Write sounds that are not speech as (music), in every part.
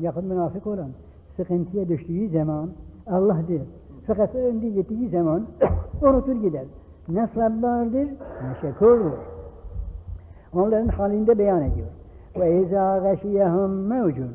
yakın münafık olan sıkıntıya düştüğü zaman Allah'dır. Fakat önde gittiği zaman (coughs) unutur gider. Ne sabbardır ne şekurdur. Onların halinde beyan ediyor. Ve izâ gâşiyehum mevcun.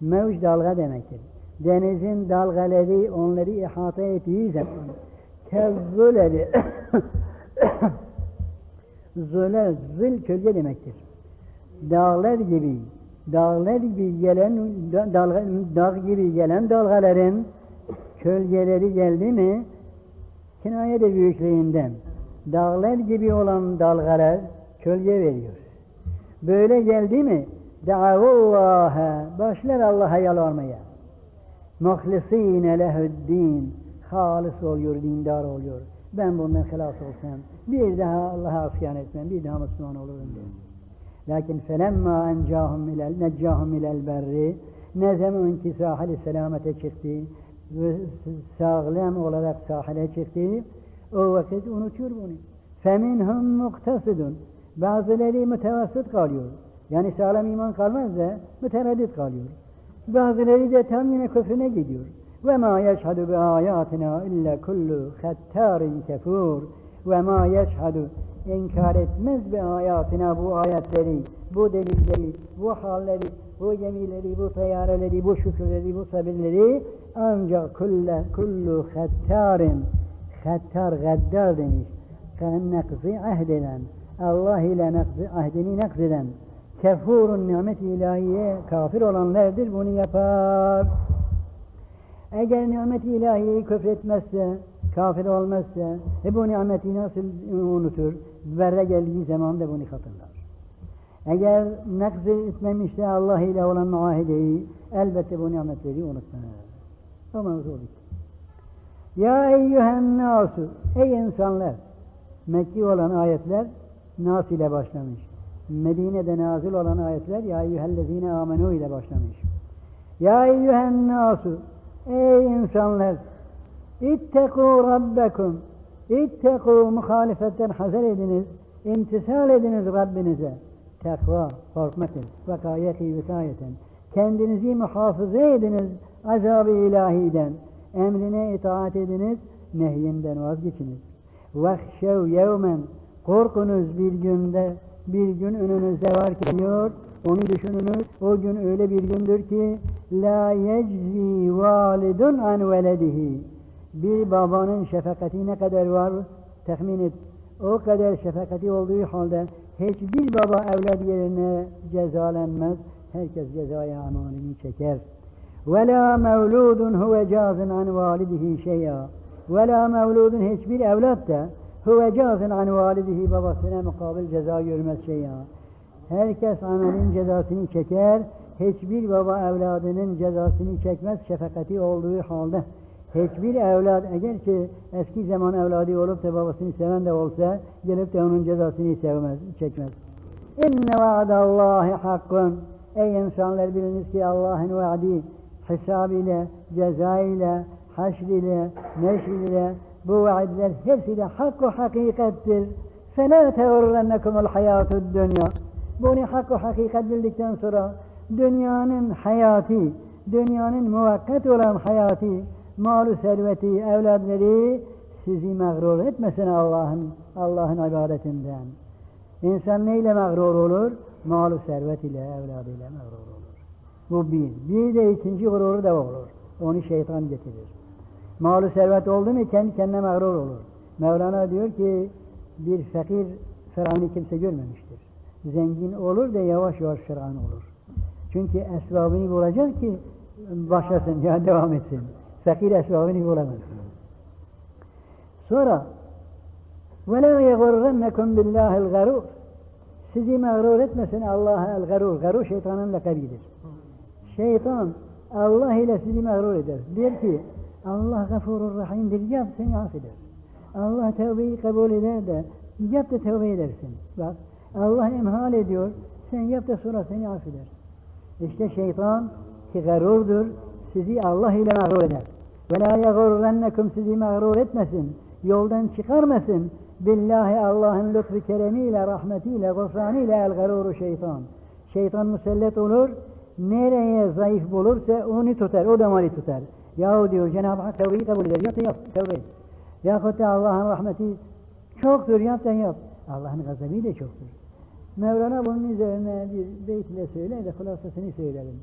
Mevc dalga demektir. Denizin dalgaları onları ihata ettiği zaman kezzüleri (coughs) zöle, zil kölge demektir. Dağlar gibi, dağlar gibi gelen, dalga, dağ gibi gelen dalgaların kölgeleri geldi mi, kinaye de büyüklüğünden, dağlar gibi olan dalgalar kölge veriyor. Böyle geldi mi, da'avullaha, başlar Allah'a yalvarmaya. Muhlisine lehuddin, halis oluyor, dindar oluyor. Ben bundan halas olsam, bir daha Allah'a asyan etmem, bir daha Müslüman olurum diyor. Lakin felemma encahum ilel, neccahum ilel berri, ne zaman ki sahili selamete çıktı ve sağlam olarak sahile çıktı, o vakit unutuyor bunu. Feminhum muktasidun, bazıları mütevasıt kalıyor. Yani sağlam iman kalmaz da mütereddit kalıyor. Bazıları da tam yine küfrüne gidiyor. Ve ma yeşhadu bi ayatina illa kullu hattarin kefur ve ma yeşhadu inkar etmez bi ayatina bu ayetleri, bu delilleri, bu halleri, bu gemileri, bu tayyareleri, bu şükürleri, bu sabirleri ancak kulle, kullu hattarin hattar gaddar demiş. Nekzi ahdeden Allah ile nekzi, ahdini nekzeden kefurun nimet ilahiye kafir olanlardır bunu yapar. Eğer nimet ilahiyeyi küfretmezse, kafir olmazsa, e bu nimeti nasıl unutur? Verre geldiği zaman da bunu hatırlar. Eğer nekzi etmemişse Allah ile olan muahideyi, elbette bu nimetleri unutmaz. O mevzu. Ya eyyühen nasu, ey insanlar, Mekki olan ayetler Nas ile başlamış. Medine'de nazil olan ayetler Ya eyyühellezine amenu ile başlamış. Ya eyyühen nasu, ey insanlar, İttekû rabbekum, İttekû muhalifetten hazır ediniz, imtisal ediniz Rabbinize. Tekva, korkmaktır. Vakayeti vikayeten. Kendinizi muhafaza ediniz azab-ı ilahiden. Emrine itaat ediniz, nehyinden vazgeçiniz. Vahşev yevmen, korkunuz bir günde, bir gün önünüzde var ki diyor, onu düşününüz, o gün öyle bir gündür ki, La yeczi validun an veledihi. Bir babanın şefakati ne kadar var tahmin et. O kadar şefakati olduğu halde hiçbir baba evlat yerine cezalenmez. Herkes cezaya anonini çeker. Ve la mevludun huve cazın an validihi şey'a. Ve la mevludun hiçbir evlat da huve cazın an validihi babasına mukabil ceza görmez şey'a. Herkes ananın cezasını çeker hiçbir baba evladının cezasını çekmez şefakati olduğu halde. Hiçbir evlad eğer ki eski zaman evladı olup da babasını seven de olsa gelip de onun cezasını sevmez, çekmez. İnne vaadallahi hakkun. Ey insanlar biliniz ki Allah'ın vaadi hesab ile, ceza ile, haşr ile, neşr ile, bu vaadler hepsi de hak ve hakikattir. فَلَا تَغُرَّنَّكُمُ الْحَيَاتُ الدُّنْيَا Bunu hak ve hakikat bildikten sonra dünyanın hayatı, dünyanın muvakkat olan hayatı, malu serveti, evladları sizi mağrur etmesin Allah'ın Allah'ın ibadetinden. İnsan neyle mağrur olur? Malu servet ile, evladıyla mağrur olur. Bu bir. Bir de ikinci gururu da olur. Onu şeytan getirir. Malı servet oldu mu kendi kendine mağrur olur. Mevlana diyor ki bir fakir Firavun'u kimse görmemiştir. Zengin olur da yavaş yavaş Firavun olur. Çünkü esbabını bulacak ki başlasın ya devam etsin. Fakir esbabını bulamaz. Sonra وَلَا يَغُرَّنَّكُمْ بِاللّٰهِ الْغَرُورِ Sizi mağrur etmesin Allah'a el-garur. Garur şeytanın lakabidir. Şeytan Allah ile sizi mağrur eder. Der ki Allah gafurur rahimdir. Yap seni affeder. Allah tevbeyi kabul eder de yap da tevbe edersin. Bak Allah imhal ediyor. Sen yap da sonra seni affeder. İşte şeytan ki garurdur. Sizi Allah ile mağrur eder. Ve la yagurrennekum sizi mağrur etmesin. Yoldan çıkarmasın. Billahi Allah'ın lütfu keremiyle, rahmetiyle, gufranıyla el garuru şeytan. Şeytan musellet olur. nereye zayıf bulursa onu tutar, o damarı tutar. Yahu diyor Cenab-ı Hak tevbeyi kabul eder. Yap da tevbe. Yahut da Allah'ın rahmeti çoktur, yap da yap. Allah'ın gazabı da çoktur. Mevlana bunun üzerine bir beyt ile söyler de hulasasını söylerim.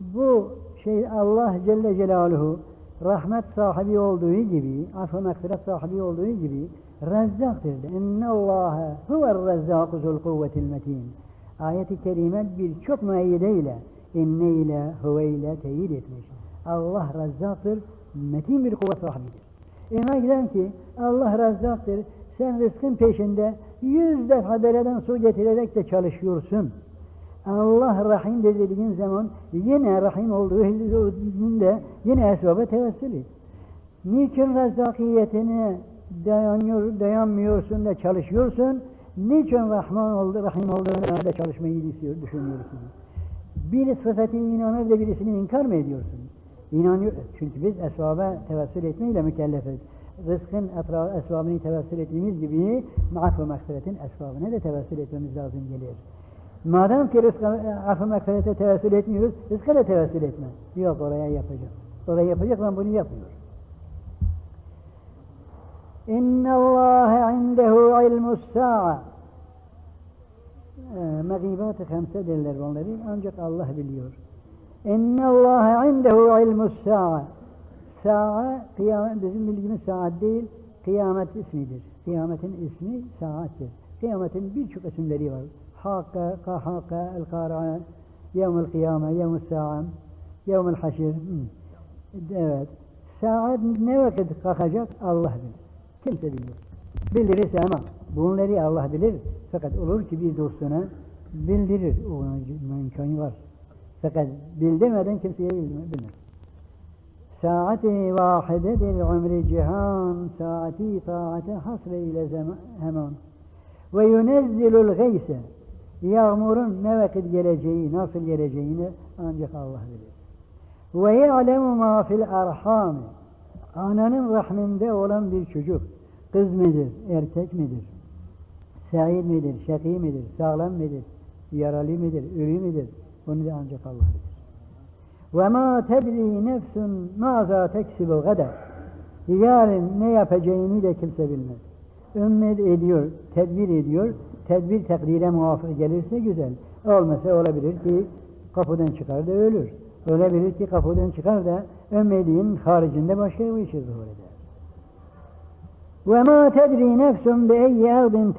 Bu şey Allah Celle Celaluhu rahmet sahibi olduğu gibi, affı mağfiret sahibi olduğu gibi rezzaktır. İnne Allahe huver rezzâku zul kuvvetil metin. Ayet-i kerime birçok müeyyideyle inne ile huve ile teyit etmiş. Allah rezzaktır, metin bir kuvvet sahibidir. İma giden ki Allah rezzaktır, sen rızkın peşinde yüz defa dereden su getirerek de çalışıyorsun. Allah rahim dediğin zaman yine rahim olduğu de yine esbaba tevessül et. Niçin rezzakiyetine dayanıyor, dayanmıyorsun da çalışıyorsun? Niçin Rahman oldu, Rahim olduğunu da çalışmayı düşünüyorsun? Bir sıfatı inanır da birisini inkar mı ediyorsun? İnanıyor, çünkü biz esbaba tevessül etmeyle mükellefiz. Rızkın etrafı, esbabını tevessül ettiğimiz gibi maaf ve mağfiretin esbabına da tevessül etmemiz lazım gelir. Madem ki rızkı, affı mağfirete tevessül etmiyoruz, rızka da tevessül etme. Yok oraya yapacak. Oraya yapacak ben bunu yapmıyorum. İnne Allahe indehu ilmus sa'a. Megibat-ı hamse derler onları ancak Allah biliyor. İnne Allahe indehu ilmus sa'a. Sa'a kıyamet bizim bildiğimiz saat değil, kıyamet ismidir. Kıyametin ismi saattir. Kıyametin birçok isimleri var. Hakka, kahaka, el-kara'a, yevmel kıyame, yevmel sa'a, yevmel haşir. Evet. Saat ne vakit kalkacak Allah bilir. Kimse bilmiyor. Bildirirse ama bunları Allah bilir. Fakat olur ki bir dostuna bildirir. O imkanı var. Fakat bildirmeden kimseye bilmez. Saati vahidedir ömrü cihan, saati taate hasre ile hemen. Ve yunezzilul geyse, yağmurun ne vakit geleceği, nasıl geleceğini ancak Allah bilir. Ve ya'lemu ma fil arham, ananın rahminde olan bir çocuk, kız mıdır, erkek midir, sa'id midir, şakî midir, sağlam midir, yaralı midir, ölü midir, bunu da ancak Allah bilir. Ve ma tedri nefsun maza teksibu gader. Yarın ne yapacağını de kimse bilmez. Ümmet ediyor, tedbir ediyor. Tedbir takdire muvafık gelirse güzel. Olmasa olabilir ki kapıdan çıkar da ölür. Olabilir ki kapıdan çıkar da ümmediğin haricinde başka bir işe zuhur eder. Ve ma tedri nefsun bi eyyi erdin.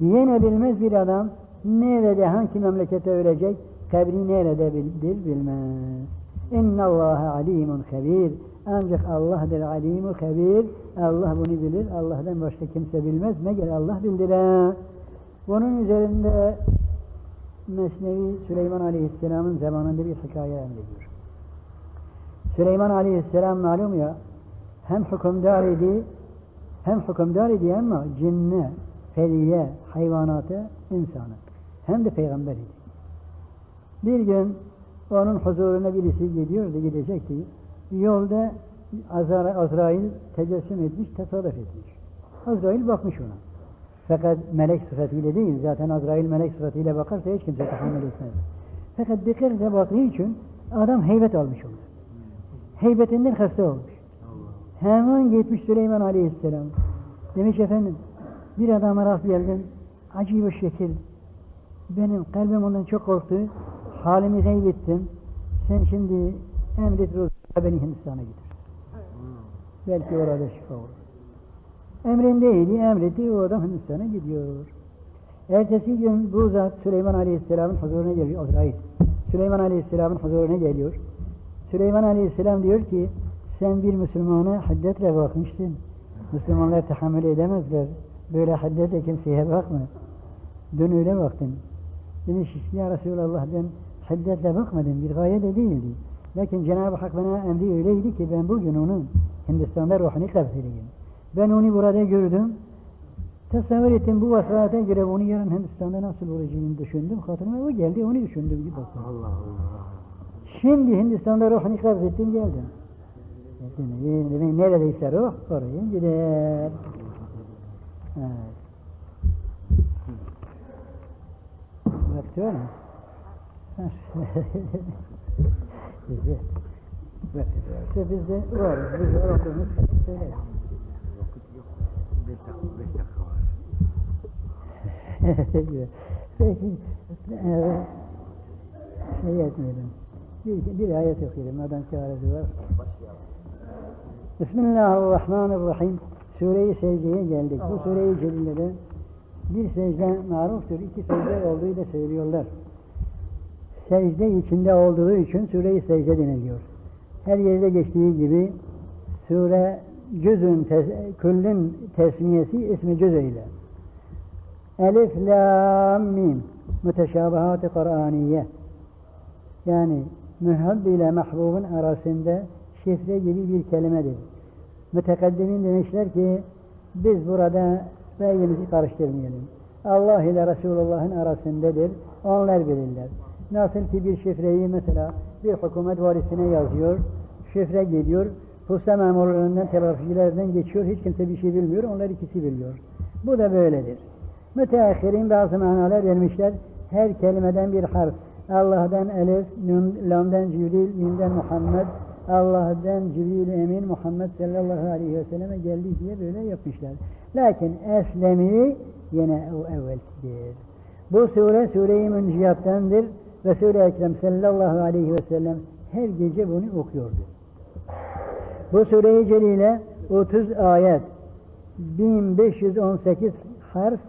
Yine bilmez bir adam nerede hangi memlekete ölecek kabri nerede bildir bilmez. İnna Allah alimun habir. Ancak Allah'dır alimu habir. Allah bunu bilir. Allah'tan başka kimse bilmez. Meğer Allah bildirir. Bunun üzerinde Mesnevi Süleyman Aleyhisselam'ın zamanında bir hikaye emrediyor. Süleyman Aleyhisselam malum ya hem hükümdar idi hem hükümdar idi ama cinne, feriye, hayvanatı, insanı hem de peygamber idi. Bir gün onun huzuruna birisi gidiyordu, gidecekti. Yolda Azra, Azrail tecessüm etmiş, tesadüf etmiş. Azrail bakmış ona. Fakat melek sıfatıyla değil, zaten Azrail melek sıfatıyla bakarsa hiç kimse tahammül etmez. Fakat dikkatle baktığı için adam heybet almış onu. Heybetinden hasta olmuş. Hemen gitmiş Süleyman Aleyhisselam. Demiş efendim, bir adama rast geldim, acı bir şekil. Benim kalbim ondan çok korktu halimi kaybettim. Sen şimdi emret beni Hindistan'a getir. Belki orada şifa olur. Emrindeydi, emretti, o adam Hindistan'a gidiyor. Ertesi gün bu zat Süleyman Aleyhisselam'ın huzuruna geliyor, Azrail. Süleyman Aleyhisselam'ın huzuruna geliyor. Süleyman Aleyhisselam diyor ki, sen bir Müslümana hiddetle bakmıştın. Müslümanlar tahammül edemezler. Böyle hiddetle kimseye bakma. Dün öyle baktın. Demiş, ya Resulallah ben şiddetle bakmadım, bir gaye de değildi. Lakin Cenab-ı Hak bana emri öyleydi ki ben bugün onun Hindistan'da ruhunu kabzedeyim. Ben onu burada gördüm. Tasavvur ettim bu vasıfata göre onu yarın Hindistan'da nasıl olacağını düşündüm. Hatırıma o geldi onu düşündüm gibi baktım. Allah Allah. Şimdi Hindistan'da ruhunu kabzettim geldim. Geldim. Neredeyse ruh oraya gider. Evet. Bizi işte biz de varız. Biz var olduğumuz söyleriz. Vakit yok. Beş dakika, beş dakika var. Peki, evet, şey etmeyelim. Bir, bir ayet okuyalım. Adam çaresi var. Bismillahirrahmanirrahim. Sure-i secdeye geldik. Bu sure-i celilede bir secde maruftur. iki secde olduğu da söylüyorlar. Secde içinde olduğu için sure-i secde deniliyor. Her yerde geçtiği gibi sure cüzün, tes- küllün tesmiyesi ismi cüz ile. Elif, Lam, Mim. Müteşabihat-ı Kur'aniye. Yani mühab ile mahbubun arasında şifre gibi bir kelimedir. Mütekaddimin demişler ki biz burada beynimizi karıştırmayalım. Allah ile Resulullah'ın arasındadır. Onlar bilirler. Nasıl bir şifreyi mesela bir hükümet varisine yazıyor. Şifre geliyor. Posta memurlarından, telaficilerden geçiyor. Hiç kimse bir şey bilmiyor. Onlar ikisi biliyor. Bu da böyledir. Müteahhirin bazı manalar vermişler. Her kelimeden bir harf. Allah'dan Elif, Nun, Lam'dan Cibril, Mim'den Muhammed, Allah'dan Cibril Emin Muhammed sallallahu aleyhi ve selleme geldi diye böyle yapmışlar. Lakin eslemi yine o evvelkidir. Bu sure sure-i münciyattandır Resul-i Ekrem sallallahu aleyhi ve sellem her gece bunu okuyordu. Bu sure-i celile 30 ayet, 1518 harf,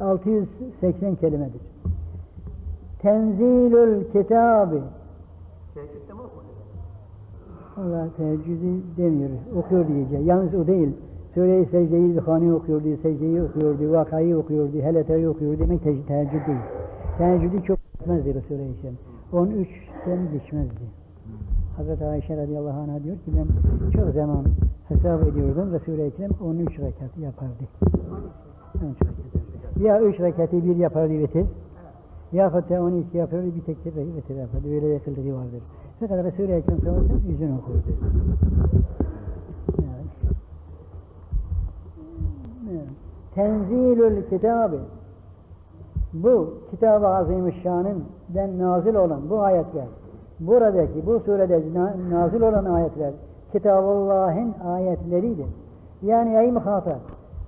680 kelimedir. Tenzilül kitabı? Allah teheccüdü demiyor. Okuyor diyeceğiz. Yalnız o değil. Sure-i secdeyi Zihani okuyordu, secdeyi okuyordu, vakayı okuyordu, heleteyi okuyordu. Demek te teheccüd değil. Teheccüdü çok geçmezdi Resul-i Ekrem. 13 sen geçmezdi. Hazreti Ayşe radıyallahu anh'a diyor ki ben çok zaman hesap ediyordum. Resul-i Ekrem 13 rekat yapardı. 13 rekat. Ya 3 rekatı bir yapardı bitir. Yahut da 12 yapardı bir tek bitir yapardı. Böyle yakıldığı vardır. Fakat Resul-i Ekrem sallallahu yüzünü okurdu. Yani. Tenzilül kitabı bu Kitab-ı Azimüşşan'ın den nazil olan bu ayetler buradaki bu surede na- nazil olan ayetler Kitabullah'ın ayetleridir. Yani ey muhatap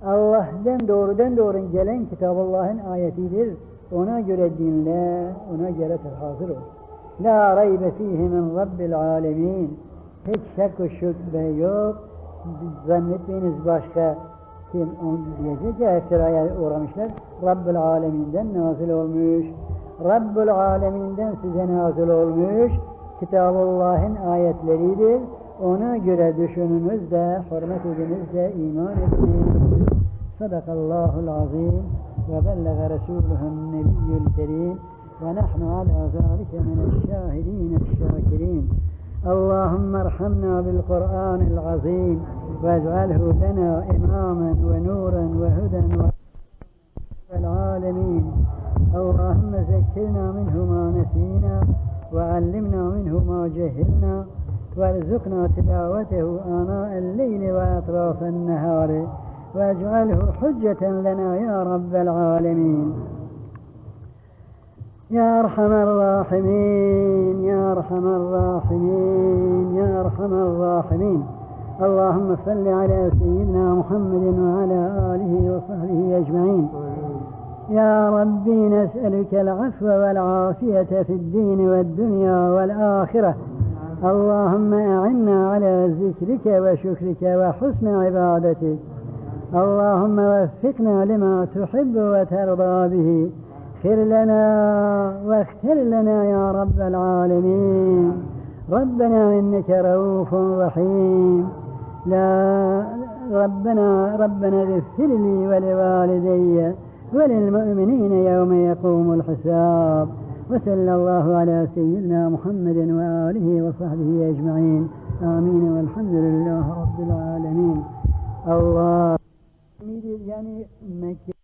Allah'tan doğrudan doğru gelen Kitabullah'ın ayetidir. Ona göre dinle, ona göre hazır ol. La raybe fihi min rabbil alemin. Hiç şek ve şüphe yok. Zannetmeyiniz başka diyecek ya eftiraya uğramışlar. Rabbül Alemin'den nazil olmuş. Rabbül Alemin'den size nazil olmuş. Kitabullah'ın ayetleridir. Onu göre düşününüz de, hürmet ediniz de, iman ediniz. Sadakallahul azim ve belleğe Resuluhun nebiyyül kerim ve nahnu ala zalike mineşşâhidîneşşâkirîn. Allahümme erhamna bil Kur'anil azim. واجعله لنا إماما ونورا وهدى العالمين اللهم ذكرنا منه ما نسينا وعلمنا منه ما جهلنا وارزقنا تلاوته آناء الليل وأطراف النهار واجعله حجة لنا يا رب العالمين. يا أرحم الراحمين يا أرحم الراحمين يا أرحم الراحمين. اللهم صل على سيدنا محمد وعلى آله وصحبه أجمعين. يا ربي نسألك العفو والعافية في الدين والدنيا والآخرة. اللهم أعنا على ذكرك وشكرك وحسن عبادتك. اللهم وفقنا لما تحب وترضى به. اغفر لنا واغفر لنا يا رب العالمين. ربنا إنك رؤوف رحيم. لا ربنا ربنا اغفر لي ولوالدي وللمؤمنين يوم يقوم الحساب وصلى الله على سيدنا محمد وآله وصحبه أجمعين. آمين والحمد لله رب العالمين. الله. يعني مكة